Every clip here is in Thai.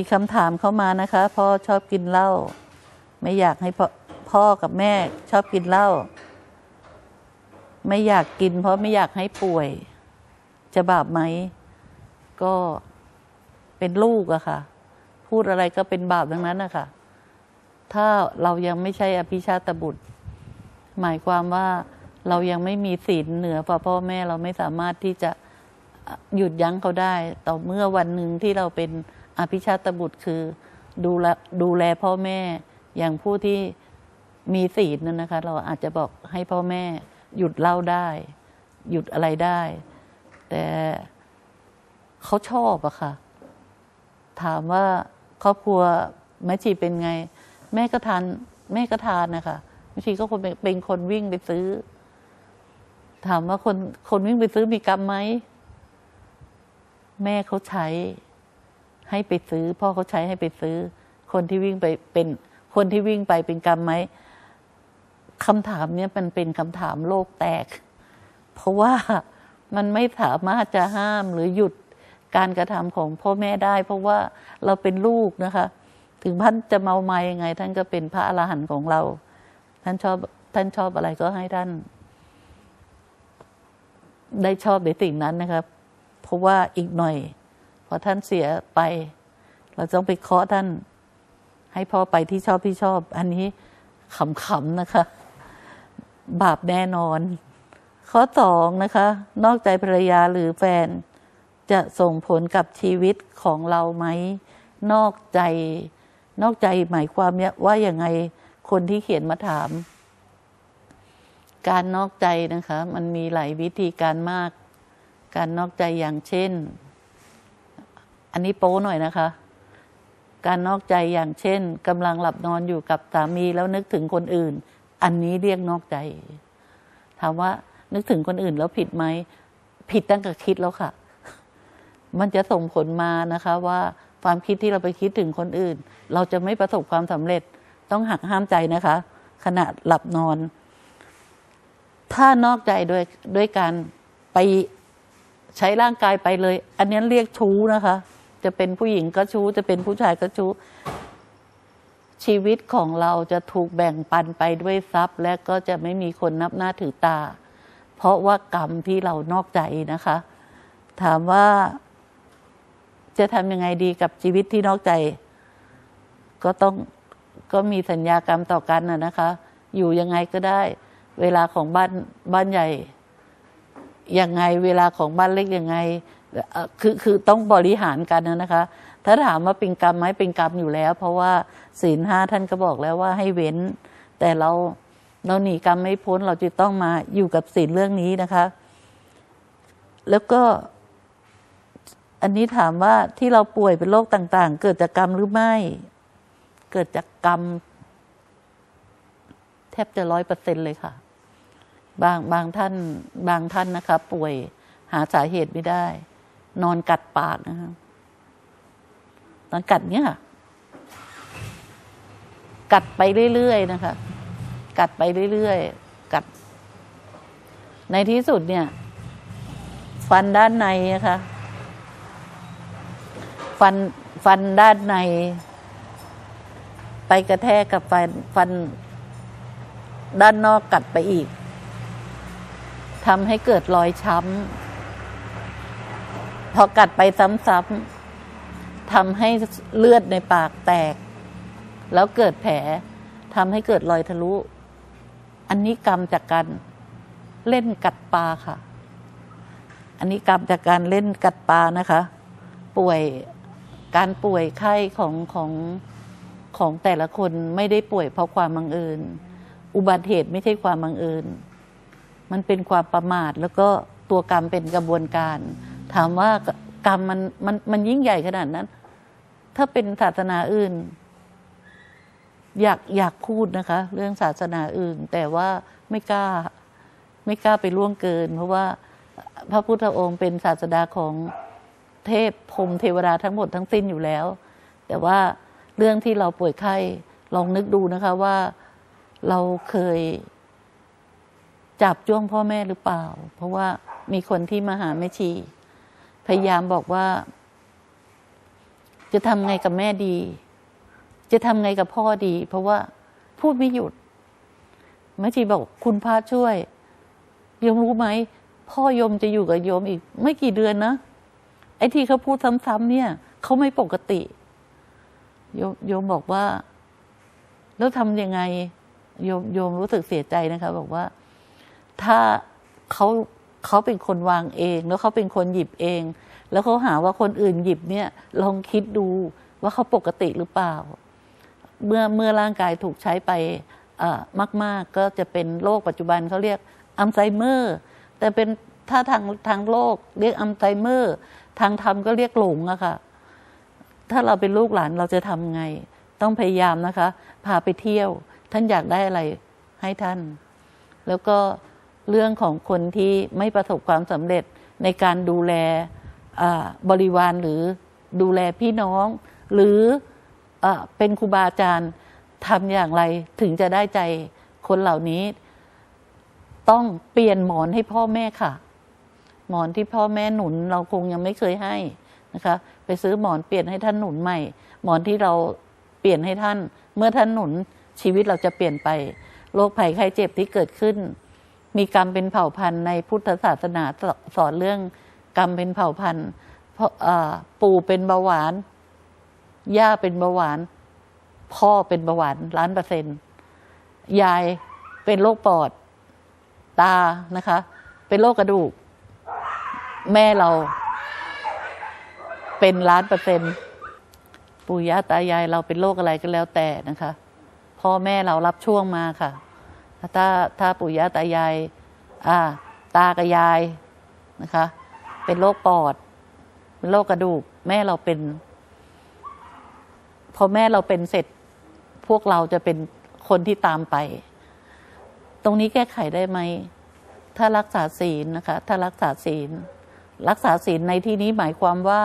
มีคำถามเข้ามานะคะ พ่อชอบกินเหล้าไม่อยากให้พ่อพ่อกับแม่ชอบกินเหล้าไม่อยากกิน เพราะไม่อยากให้ป่วย จะบาปไหม ก็เป็นลูกอะค่ะ พูดอะไรก็เป็นบาปดังนั้นนะคะถ้าเรายังไม่ใช่อภิชาตบุตร หมายความว่าเรายังไม่มีศีลเหนือพ่อพ่อแม่เราไม่สามารถที่จะหยุดยั้งเขาได้ ต่อเมื่อวันหนึ่งที่เราเป็น อภิชาตบุตรคือดูแลดูแลพ่อแม่อย่างผู้ที่มีศีลนั่นนะคะ เราอาจจะบอกให้พ่อแม่หยุดเล่าได้ หยุดอะไรได้ แต่เขาชอบอะค่ะ ถามว่าครอบครัวแม่ชีเป็นไง แม่ก็ทานแม่ก็ทานนะคะแม่ชีก็คนเป็นเป็นคนวิ่งไปซื้อ ถามว่าคนคนวิ่งไปซื้อมีกรรมไหม แม่เขาใช้ ให้ไปซื้อ พ่อเขาใช้ให้ไปซื้อ คนที่วิ่งไปเป็นคนที่วิ่งไปเป็นกรรมไหมคำถามเนี้ยมันเป็นคำถามโลกแตก เพราะว่ามันไม่สามารถจะห้ามหรือหยุดการกระทำของพ่อแม่ได้ เพราะว่าเราเป็นลูกนะคะ ถึงท่านจะเมาไมายังไง ท่านก็เป็นพระอรหันต์ของเรา ท่านชอบท่านชอบอะไรก็ให้ท่าน ได้ชอบในสิ่งนั้นนะครับ เพราะว่าอีกหน่อย พอท่านเสียไป เราต้องไปเคาะท่าน ให้พ่อไปที่ชอบที่ชอบ อันนี้ขำๆนะคะ บาปแน่นอน ข้อสองนะคะ นอกใจภรรยาหรือแฟน จะส่งผลกับชีวิตของเราไหม นอกใจ นอกใจหมายความเนี่ยว่าอย่างไงคนที่เขียนมาถาม การนอกใจนะคะ มันมีหลายวิธีการมาก การนอกใจอย่างเช่น อันนี้โป้หน่อยนะคะ การนอกใจอย่างเช่นกำลังหลับนอนอยู่กับสามีแล้วนึกถึงคนอื่น อันนี้เรียกนอกใจ ถามว่านึกถึงคนอื่นแล้วผิดไหม ผิดตั้งแต่คิดแล้วค่ะ มันจะส่งผลมานะคะว่าความคิดที่เราไปคิดถึงคนอื่น เราจะไม่ประสบความสำเร็จต้องหักห้ามใจนะคะ ขณะหลับนอน ถ้านอกใจด้วยด้วยการไปใช้ร่างกายไปเลย อันนี้เรียกชู้นะคะ จะเป็นผู้หญิงก็ชู้ จะเป็นผู้ชายก็ชู้ ชีวิตของเราจะถูกแบ่งปันไปด้วยทรัพย์ และก็จะไม่มีคนนับหน้าถือตา เพราะว่ากรรมที่เรานอกใจนะคะ ถามว่า จะทำยังไงดีกับชีวิตที่นอกใจ ก็ต้องก็มีสัญญากรรมต่อกันนะนะคะ อยู่ยังไงก็ได้ เวลาของบ้านบ้านใหญ่ยังไง เวลาของบ้านเล็กยังไง คือคือต้องบริหารกันนะนะคะ ถ้าถามว่าเป็นกรรมไหมเป็นกรรมอยู่แล้ว เพราะว่าศีลห้าท่านก็บอกแล้วว่าให้เว้น แต่เราเราหนีกรรมไม่พ้นเราจะต้องมาอยู่กับศีลเรื่องนี้นะคะ แล้วก็ อันนี้ถามว่าที่เราป่วยเป็นโรคต่าง ๆ เกิดจากกรรมหรือไม่ เกิดจากกรรม แทบจะร้อยเปอร์เซ็นเลยค่ะ บางบางท่านบางท่านนะคะ ป่วยหาสาเหตุไม่ได้ นอนกัดปากนะคะนอนกัดเนี่ยกัดไปเรื่อยๆนะคะ กัดไปเรื่อยๆกัด ในที่สุดเนี่ย ฟันด้านในนะคะฟันฟันด้านใน ไปกระแทกกับฟันฟัน ด้านนอกกัดไปอีกทำให้เกิดรอยช้ำ พอกัดไปซ้ำๆทำให้เลือดในปากแตก แล้วเกิดแผลทำให้เกิดรอยทะลุ อันนี้กรรมจากการเล่นกัดปลาค่ะ อันนี้กรรมจากการเล่นกัดปลานะคะ ป่วยการป่วยไข้ของของของแต่ละคนไม่ได้ป่วยเพราะความบังเอิญ อุบัติเหตุไม่ใช่ความบังเอิญ มันเป็นความประมาทแล้วก็ตัวกรรมเป็นกระบวนการ ถามว่ากรรมมันมันมันยิ่งใหญ่ขนาดนั้น ถ้าเป็นศาสนาอื่น อยากอยากพูดนะคะ เรื่องศาสนาอื่น แต่ว่าไม่กล้า ไม่กล้าไปล่วงเกิน เพราะว่าพระพุทธองค์เป็นศาสดาของเทพพรมเทวดาทั้งหมดทั้งสิ้นอยู่แล้ว แต่ว่าเรื่องที่เราป่วยไข้ลองนึกดูนะคะว่าเราเคยจับจ้วงพ่อแม่หรือเปล่า เพราะว่ามีคนที่มาหาแม่ชี พยายามบอกว่า จะทำไงกับแม่ดี จะทำไงกับพ่อดี เพราะว่าพูดไม่หยุดแม่ชีบอกคุณพระช่วยโยมรู้ไหมพ่อโยมจะอยู่กับโยมอีก ไม่กี่เดือนนะไอ้ที่เขาพูดซ้ำๆเนี่ยเขาไม่ปกติโยมโยมบอกว่า แล้วทำยังไงโยมโยมรู้สึกเสียใจนะคะ บอกว่า ถ้าเขา เขาเป็นคนวางเอง แล้วเขาเป็นคนหยิบเอง แล้วเขาหาว่าคนอื่นหยิบเนี่ยลองคิดดูว่าเขาปกติหรือเปล่า เมื่อเมื่อร่างกายถูกใช้ไปเอ่อมากๆก็จะเป็นโรคปัจจุบันเขาเรียกอัลไซเมอร์แต่เป็นถ้าทางทางโลกเรียกอัลไซเมอร์ทางธรรมก็เรียกหลงอะค่ะ ถ้าเราเป็นลูกหลานเราจะทำไง ต้องพยายามนะคะ พาไปเที่ยว ท่านอยากได้อะไรให้ท่าน แล้วก็ เรื่องของคนที่ไม่ประสบความสำเร็จในการดูแลบริวารหรือดูแลพี่น้อง หรืออเป็นครูบาอาจารย์ทำอย่างไรถึงจะได้ใจคนเหล่านี้ ต้องเปลี่ยนหมอนให้พ่อแม่ค่ะ หมอนที่พ่อแม่หนุน เราคงยังไม่เคยให้นะคะ ไปซื้อหมอนเปลี่ยนให้ท่านหนุนใหม่ หมอนที่เราเปลี่ยนให้ท่าน เมื่อท่านหนุนชีวิตเราจะเปลี่ยนไปโรคภัยไข้เจ็บที่เกิดขึ้น มีกรรมเป็นเผ่าพันธุ์ในพุทธศาสนาสอนเรื่องกรรมเป็นเผ่าพันธุ์ปู่เป็นเบาหวาน ย่าเป็นเบาหวาน พ่อเป็นเบาหวานล้านเปอร์เซ็นต์ยายเป็นโรคปอด ตานะคะ เป็นโรคกระดูก แม่เรา เป็นล้านเปอร์เซ็นต์ปู่ย่าตายายเราเป็นโรคอะไรก็แล้วแต่นะคะ พ่อแม่เรารับช่วงมาค่ะ ถ้าถ้าปู่ย่าตายายอ่าตากับยายนะคะ เป็นโรคปอด เป็นโรคกระดูก แม่เราเป็น พอแม่เราเป็นเสร็จ พวกเราจะเป็นคนที่ตามไป ตรงนี้แก้ไขได้ไหม ถ้ารักษาศีลนะคะ ถ้ารักษาศีล รักษาศีลในที่นี้หมายความว่า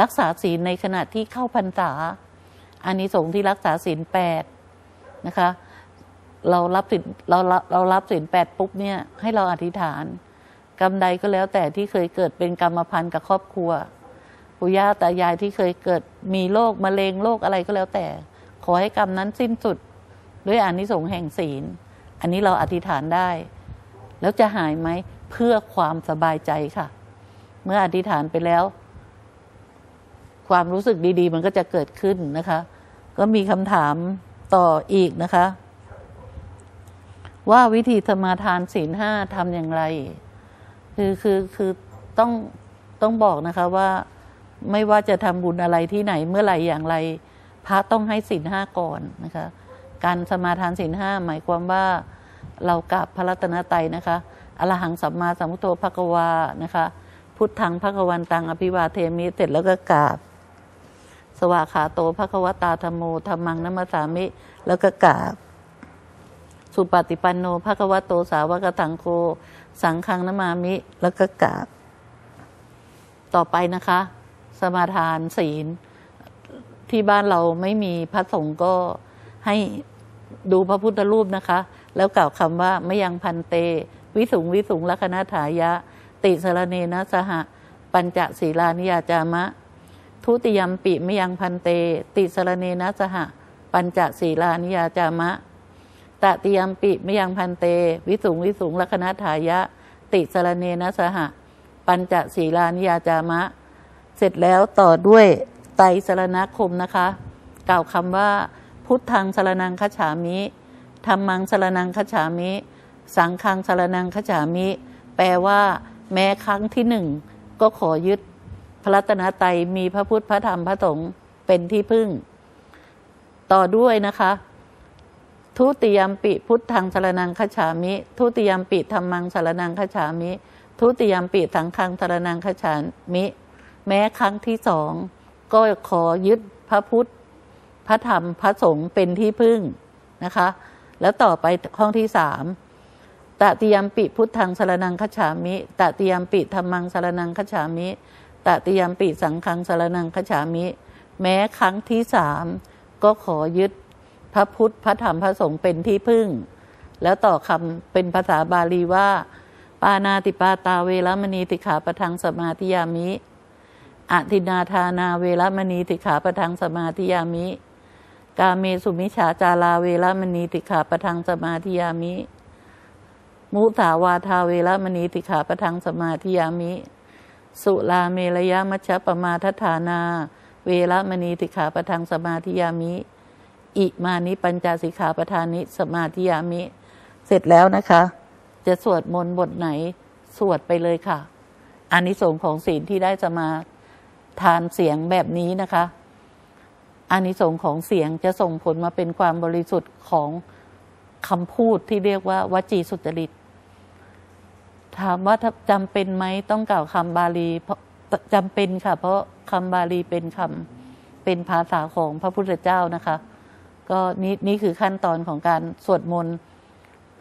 รักษาศีลในขณะที่เข้าพรรษาอานิสงส์ที่รักษาศีลแปดนะคะ เรารับศีลเราเราเรารับศีลแปดปุ๊บเนี่ย ให้เราอธิษฐาน กรรมใดก็แล้วแต่ที่เคยเกิดเป็นกรรมพันธ์กับครอบครัวปู่ย่าตายายที่เคยเกิดมีโรคมะเร็งโรคอะไรก็แล้วแต่ ขอให้กรรมนั้นสิ้นสุดด้วยอานิสงส์แห่งศีล อันนี้เราอธิษฐานได้ แล้วจะหายไหมเพื่อความสบายใจค่ะ เมื่ออธิษฐานไปแล้ว ความรู้สึกดี ๆ มันก็จะเกิดขึ้นนะคะ ก็มีคำถามต่ออีกนะคะ ว่าวิธีสมาทานศีลห้าทำอย่างไร คือคือคือต้องต้องบอกนะคะว่าไม่ว่าจะทำบุญอะไรที่ไหนเมื่อไหร่อย่างไร พระต้องให้ศีลห้าก่อนนะคะ การสมาทานศีลห้าหมายความว่าเรากราบพระรัตนตรัยนะคะอรหังสัมมาสัมพุทโธภะควานะคะ พุทธังภะควันตังอภิวาเทมิเสร็จแล้วก็กราบ สวากขาโตภะควตาธรรมโมธรรมังนัมมสสามิ แล้วก็กราบ สุปฏิปันโนภะคะวะโตสาวกตังโกสังฆังนมามิ แล้วก็กราบ ต่อไปนะคะ สมาทานศีล ที่บ้านเราไม่มีพระสงฆ์ก็ให้ดูพระพุทธรูปนะคะ แล้วกล่าวคำว่าไม่ยังพันเต วิสุงวิสุงลัคนาถายะ ติสรเนนะสหปัญจศีลานิยาจามะ ทุติยมปิมยังพันเต ติสรเนนะสหปัญจศีลานิยาจามะ ตติยมปิมยังพันเต วิสุงวิสุงลัคนาถายะ ติสรเนนะสหะ ปัญจศีลานิยาจามะ เสร็จแล้วต่อด้วยไตรสรณคมนะคะ กล่าวคำว่า พุทธังสรนังคฉามิธรรมังสรนังคฉามิ สังฆังสรนังคฉามิ แปลว่าแม้ครั้งที่หนึ่ง ก็ขอยึดพระรัตนตรัยมีพระพุทธพระธรรมพระสงฆ์เป็นที่พึ่ง ต่อด้วยนะคะ ทุติยมปิพุทธังสรนังคฉามิ ทุติยมปิธรรมังสรนังคฉามิ ทุติยมปิสังฆังสรนังคฉามิ แม้ครั้งที่สองก็ขอยึดพระพุทธ พระธรรมพระสงฆ์เป็นที่พึ่งนะคะ แล้วต่อไปข้อที่สามตติยมปิพุทธังสรนังคฉามิตติยมปิธรรมังสรนังคฉามิตติยมปิสังฆังสรนังคฉามิ แม้ครั้งที่สามก็ขอยึด ระพุทธพระธรรมพระสงฆ์เป็นที่พึ่ง แล้วต่อคำเป็นภาษาบาลีว่า ปานาติปาตาเวรมณีติขาประทังสมาธิยามิอทินาทานาเวรมณีติขาประทังสมาธิยามิ กาเมสุมิฉาจาราเวรมณีติขาประทังสมาธิยามิ มุสาวาทาเวรมณีติขาประทังสมาธิยามิ สุลาเมรยมัชฌปมาทฐานา เวรมณีติขาประทังสมาธิยามิ อิมานิปัญจสิกขาปทานิสมาธิยามิ เสร็จแล้วนะคะ จะสวดมนต์บทไหนสวดไปเลยค่ะอานิสงส์ของศีลที่ได้จะมาทานเสียงแบบนี้นะคะอานิสงส์ของเสียงจะส่งผลมาเป็นความบริสุทธิ์ของคำพูดที่เรียกว่าวจีสุจริต ถามว่าถ้าจำเป็นไหมต้องกล่าวคำบาลีเพราะจำเป็นค่ะ เพราะคำบาลีเป็นคำเป็นภาษาของพระพุทธเจ้านะคะ ก็นี่นี่คือขั้นตอนของการสวดมนต์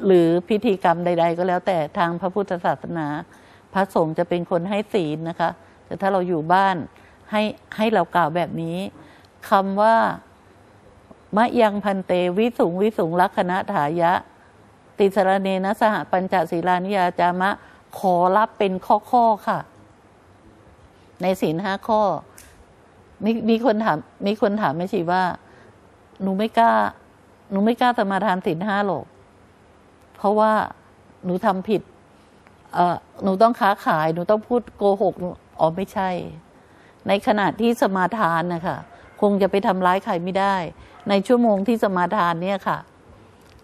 หรือพิธีกรรมใด ๆ ก็แล้วแต่ทางพระพุทธศาสนา พระสงฆ์จะเป็นคนให้ศีลนะคะ แต่ถ้าเราอยู่บ้านให้ให้เรากล่าวแบบนี้คำว่ามะยังพันเตวิสุงวิสุงลักขณะถายะ ติสรเนนะสหปัญจศีลานิยาจามะขอรับเป็นข้อข้อๆค่ะ ในศีลห้าข้อ มีมีคนถามมีคนถามแม่ชีว่า หนูไม่กล้า หนูไม่กล้าสมาทานศีลห้าหรอก เพราะว่าหนูทำผิด เออหนูต้องค้าขาย หนูต้องพูดโกหกอ๋อไม่ใช่ ในขณะที่สมาทานนะคะคงจะไปทำร้ายใครไม่ได้ ในชั่วโมงที่สมาทานเนี่ยค่ะ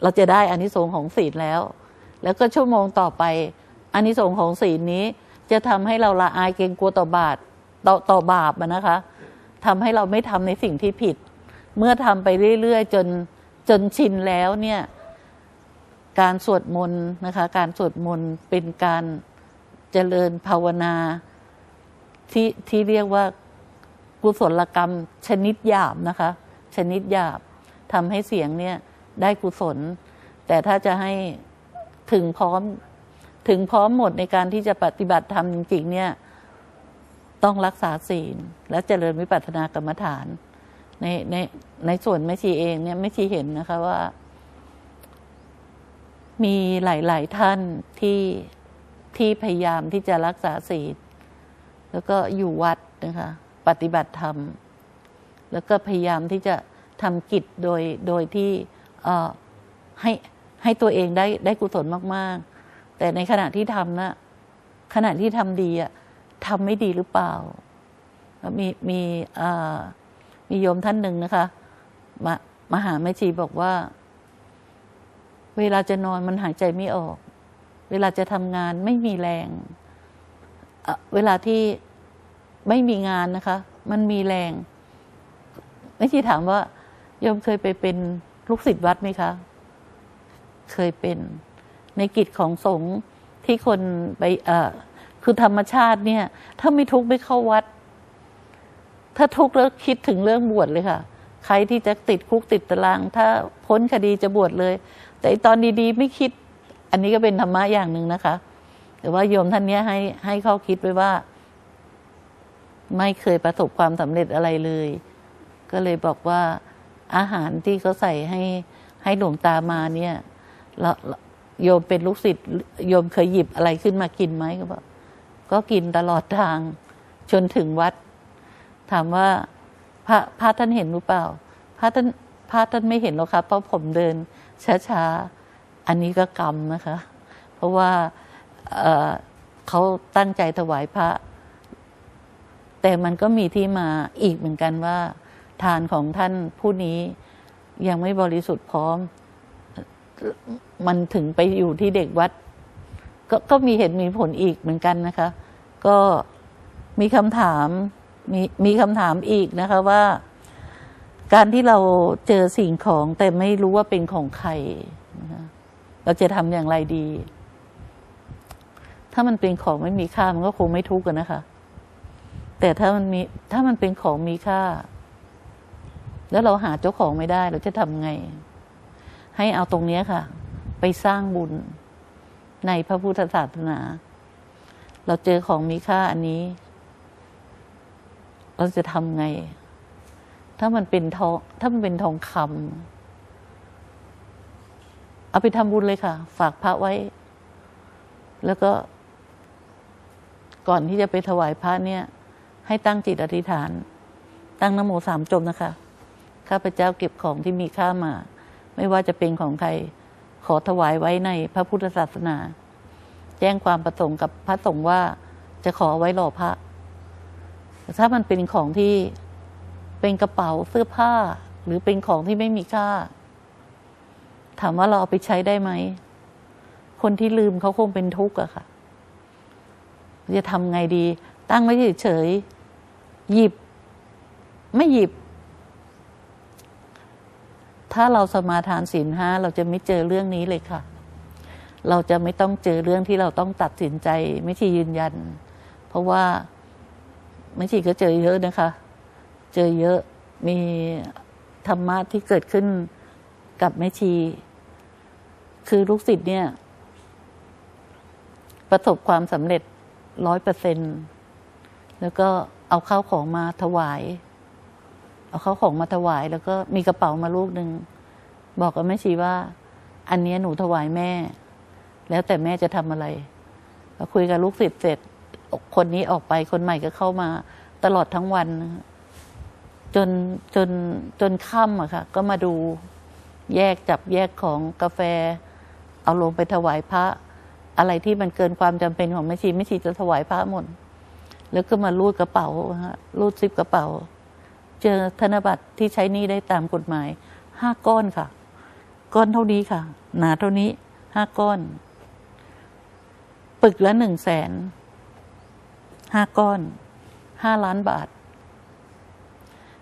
เราจะได้อานิสงส์ของศีลแล้ว แล้วก็ชั่วโมงต่อไปอานิสงส์ของศีลนี้จะทำให้เราละอายเกรงกลัวต่อบาปต่อต่อบาปนะคะทำให้เราไม่ทำในสิ่งที่ผิด เมื่อทำไปเรื่อยๆ จนจนชินแล้วเนี่ย การสวดมนต์นะคะ การสวดมนต์เป็นการเจริญภาวนาที่ที่เรียกว่ากุศลกรรมชนิดหยาบนะคะ ชนิดหยาบทำให้เสียงเนี่ยได้กุศล แต่ถ้าจะให้ถึงพร้อมถึงพร้อมหมดในการที่จะปฏิบัติธรรมจริงๆเนี่ย ต้องรักษาศีลและเจริญวิปัสสนากรรมฐาน ในในในส่วนแม่ชีเองเนี่ยแม่ชีเห็นนะคะว่า มีหลาย ๆ ท่านที่ที่พยายามที่จะรักษาศีลแล้วก็อยู่วัดนะคะ ปฏิบัติธรรม แล้วก็พยายามที่จะทำกิจโดยโดยที่ให้ให้ตัวเองได้ได้กุศลมาก ๆ แต่ในขณะที่ทำนะขณะที่ทำดีอะทำไม่ดีหรือเปล่า มีมีอ่อ มีโยมท่านหนึ่งนะคะมามาหาแม่ชีบอกว่า เวลาจะนอนมันหายใจไม่ออก เวลาจะทำงานไม่มีแรง เวลาที่ไม่มีงานนะคะ มันมีแรงไม่ชีถามว่าโยมเคยไปเป็นลูกศิษย์วัดไหมคะ เคยเป็นในกิจของสงฆ์ที่คนไปคือธรรมชาติเนี่ย ถ้าไม่ทุกข์ไม่เข้าวัด ถ้าทุกข์แล้วคิดถึงเรื่องบวชเลยค่ะ ใครที่จะติดคุกติดตาราง ถ้าพ้นคดีจะบวชเลย แต่ตอนดีๆ ไม่คิด อันนี้ก็เป็นธรรมะอย่างหนึ่งนะคะ แต่ว่าโยมท่านเนี้ยให้ให้ข้าคิดไว้ว่า ไม่เคยประสบความสำเร็จอะไรเลย ก็เลยบอกว่าอาหารที่เขาใส่ให้ให้หลวงตามาเนี่ยโยมเป็นลูกศิษย์โยมเคยหยิบอะไรขึ้นมากินไหมก็บอกก็กินตลอดทาง จนถึงวัด ถามว่าพระพระท่านเห็นหรือเปล่า พระท่านพระท่านไม่เห็นหรอกครับเพราะผมเดินช้าๆ อันนี้ก็กรรมนะคะ เพราะว่าเเขาตั้งใจถวายพระ แต่มันก็มีที่มาอีกเหมือนกันว่า ทานของท่านผู้นี้ยังไม่บริสุทธิ์พร้อม มันถึงไปอยู่ที่เด็กวัดกก็มีเหตุมีผลอีกเหมือนกันนะคะ ก็มีคำถาม มีมีคำถามอีกนะคะว่า การที่เราเจอสิ่งของแต่ไม่รู้ว่าเป็นของใครนะเราจะทำอย่างไรดี ถ้ามันเป็นของไม่มีค่ามันก็คงไม่ทุกข์กันนะคะ แต่ถ้ามันมีถ้ามันเป็นของมีค่า แล้วเราหาเจ้าของไม่ได้ เราจะทำไง ให้เอาตรงนี้ค่ะ ไปสร้างบุญในพระพุทธศาสนา เราเจอของมีค่าอันนี้ เราจะทำไง ถ้ามันเป็นทองถ้ามันเป็นทองคำเอาไปทำบุญเลยค่ะ ฝากพระไว้ แล้วก็ ก่อนที่จะไปถวายพระเนี่ย ให้ตั้งจิตอธิษฐาน ตั้งนโมสามจบนะคะ ข้าพเจ้าเก็บของที่มีค่ามา ไม่ว่าจะเป็นของใคร ขอถวายไว้ในพระพุทธศาสนา แจ้งความประสงค์กับพระสงฆ์ว่าจะขอไว้หล่อพระ ถ้ามันเป็นของที่เป็นกระเป๋าเสื้อผ้า หรือเป็นของที่ไม่มีค่า ถามว่าเราเอาไปใช้ได้ไหม คนที่ลืมเขาคงเป็นทุกข์อะค่ะ จะทำไงดี ตั้งไว้เฉยๆหยิบ ไม่หยิบ ถ้าเราสมาทานศีลห้าเราจะไม่เจอเรื่องนี้เลยค่ะ เราจะไม่ต้องเจอเรื่องที่เราต้องตัดสินใจ ไม่ใช่ยืนยัน เพราะว่า ไม่ใช่ก็เจอเยอะนะคะ เจอเยอะมีธรรมะที่เกิดขึ้นกับแม่ชี คือลูกศิษย์เนี่ย ประสบความสำเร็จร้อยเปอร์เซ็นแล้วก็เอาข้าวของมาถวาย เอาข้าวของมาถวาย แล้วก็มีกระเป๋ามาลูกหนึ่งบอกกับแม่ชีว่า อันนี้หนูถวายแม่ แล้วแต่แม่จะทำอะไรพอคุยกับลูกศิษย์เสร็จ คนนี้ออกไปคนใหม่ก็เข้ามาตลอดทั้งวัน จนจนจนค่ำอะค่ะ ก็มาดูแยกจับแยกของกาแฟ เอาลงไปถวายพระ อะไรที่มันเกินความจำเป็นของแม่ชีแม่ชีจะถวายพระหมดแล้วก็มารูดกระเป๋าฮะรูดซิปกระเป๋า เจอธนบัตรที่ใช้นี้ได้ตามกฎหมายห้าก้อนค่ะ ก้อนเท่านี้ค่ะ หนาเท่านี้ห้าก้อน ปึกละหนึ่งแสน ห้าก้อนห้าล้านบาท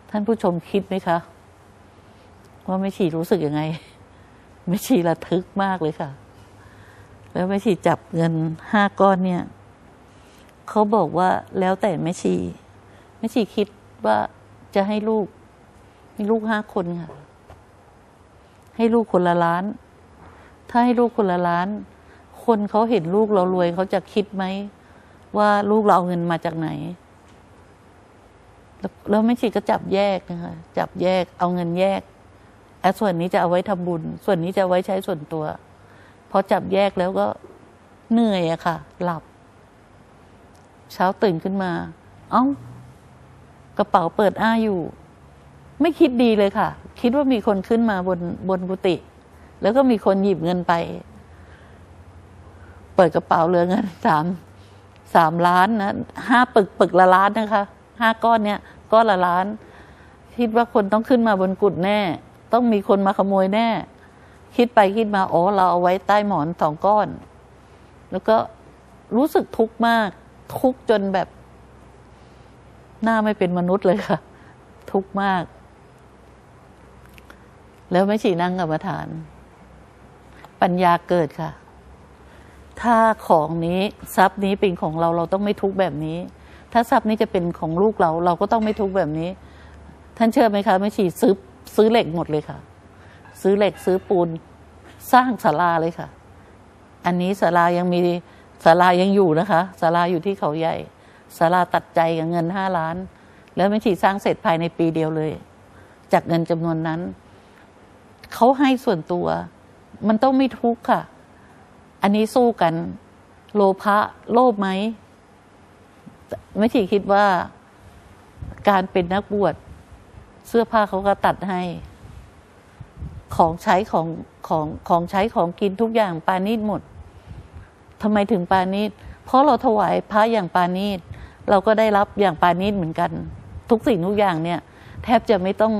ท่านผู้ชมคิดไหมคะ ว่าแม่ชีรู้สึกยังไงแม่ชีระทึกมากเลยค่ะ แล้วแม่ชีจับเงินห้าก้อนเนี่ยเขาบอกว่าแล้วแต่แม่ชีแม่ชีคิดว่าจะให้ลูกมีลูกห้าคนค่ะ ให้ลูกคนละล้าน ถ้าให้ลูกคนละล้าน คนเขาเห็นลูกเรารวยเขาจะคิดไหม ว่าลูกเราเอาเงินมาจากไหน แล้วแม่ชีก็จับแยกนะคะจับแยกเอาเงินแยกอส่วนนี้จะเอาไว้ทำบุญ ส่วนนี้จะเอาไว้ใช้ส่วนตัวพอจับแยกแล้วก็เหนื่อยอะค่ะ หลับ เช้าตื่นขึ้นมา เอ้ากระเป๋าเปิดอ้าอยู่ ไม่คิดดีเลยค่ะ คิดว่ามีคนขึ้นมาบนบนกุฏิแล้วก็มีคนหยิบเงินไป เปิดกระเป๋าเหลือเงินสาม สามล้านนะห้าปึกปึกละล้านนะคะห้าก้อนเนี่ยก้อนละล้าน คิดว่าคนต้องขึ้นมาบนกุฏแน่ ต้องมีคนมาขโมยแน่ คิดไปคิดมาอ๋อเราเอาไว้ใต้หมอนสองก้อน แล้วก็รู้สึกทุกข์มาก ทุกข์จนแบบ หน้าไม่เป็นมนุษย์เลยค่ะ ทุกข์มาก แล้วไม่ฉีนั่งกรรมฐาน ปัญญาเกิดค่ะ ถ้าของนี้ทรัพย์นี้เป็นของเราเราต้องไม่ทุกข์แบบนี้ ถ้าทรัพย์นี้จะเป็นของลูกเรา เราก็ต้องไม่ทุกข์แบบนี้ ท่านเชื่อไหมคะไม่ฉีซื้อซื้อเหล็กหมดเลยค่ะ ซื้อเหล็กซื้อปูนสร้างศาลาเลยค่ะ อันนี้ศาลายังมีศาลายังอยู่นะคะศาลาอยู่ที่เขาใหญ่ศาลาตัดใจกับเงินห้าล้าน แล้วไม่ฉีสร้างเสร็จภายในปีเดียวเลย จากเงินจำนวนนั้นเขาให้ส่วนตัว มันต้องไม่ทุกข์ค่ะ อันนี้สู้กัน โลภะโลภไหมไม่ฉีคิดว่าการเป็นนักบวชเสื้อผ้าเขาก็ตัดให้ ของใช้ของของของใช้ของกินทุกอย่างปานีตหมดทำไมถึงปานีตเพราะเราถวายพระอย่างปานีตเราก็ได้รับอย่างปานีตเหมือนกัน ทุกสิ่งทุกอย่างเนี่ย แทบจะไม่ต้อง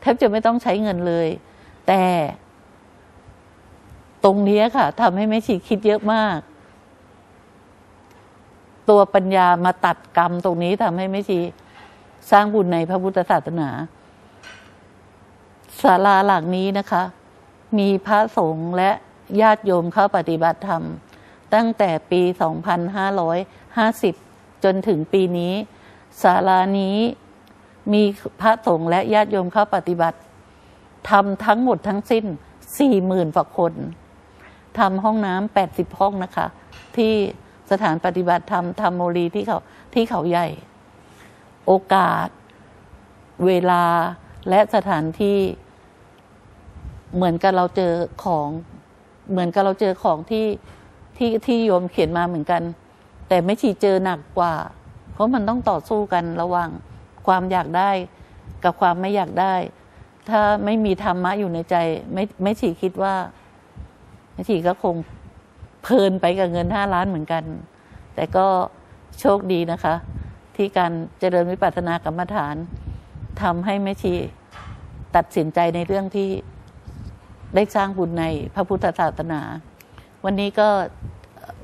แทบจะไม่ต้องใช้เงินเลย แต่ ตรงนี้ค่ะทำให้แม่ชีคิดเยอะมาก ตัวปัญญามาตัดกรรมตรงนี้ทำให้แม่ชีสร้างบุญในพระพุทธศาสนาศาลาหลังนี้นะคะ มีพระสงฆ์และญาติโยมเข้าปฏิบัติธรรม ตั้งแต่ปี 2550 จนถึงปีนี้ศาลานี้มีพระสงฆ์และญาติโยมเข้าปฏิบัติทำทั้งหมดทั้งสิ้น 40,000กว่าคน ทำห้องน้ำ80ห้องนะคะ ที่สถานปฏิบัติธรรมธรรมโมลีที่เขาที่เขาใหญ่ โอกาส เวลาและสถานที่เหมือนกับเราเจอของเหมือนกับเราเจอของที่ที่ที่โยมเขียนมาเหมือนกัน แต่ไม่ชีเจอหนักกว่า เพราะมันต้องต่อสู้กันระหว่างความอยากได้กับความไม่อยากได้ ถ้าไม่มีธรรมะอยู่ในใจ ไม่ไม่ฉีคิดว่า ไม่ฉีก็คงเพลินไปกับเงินห้าล้านเหมือนกัน แต่ก็โชคดีนะคะ ที่การเจริญวิปัสสนากรรมฐานทำให้แม่ชีตัดสินใจในเรื่องที่ได้สร้างบุญในพระพุทธศาสนา วันนี้ก็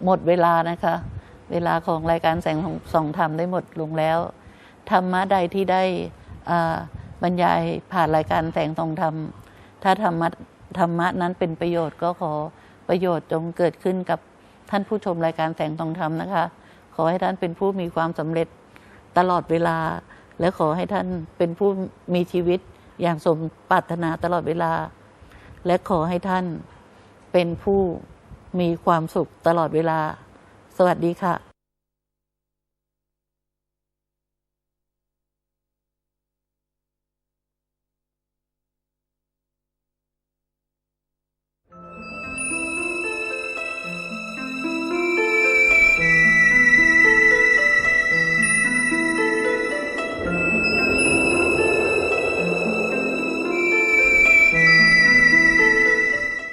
หมดเวลานะคะ เวลาของรายการแสงของสองธรรมได้หมดลงแล้ว ธรรมะใดที่ได้บรรยายผ่านรายการแสงทองธรรม ถ้าธรรมะธรรมะนั้นเป็นประโยชน์ก็ขอ ประโยชน์จงเกิดขึ้นกับท่านผู้ชมรายการแสงทองธรรมนะคะ ขอให้ท่านเป็นผู้มีความสำเร็จตลอดเวลา และขอให้ท่านเป็นผู้มีชีวิตอย่างสมปรารถนาตลอดเวลา และขอให้ท่านเป็นผู้มีความสุขตลอดเวลา สวัสดีค่ะ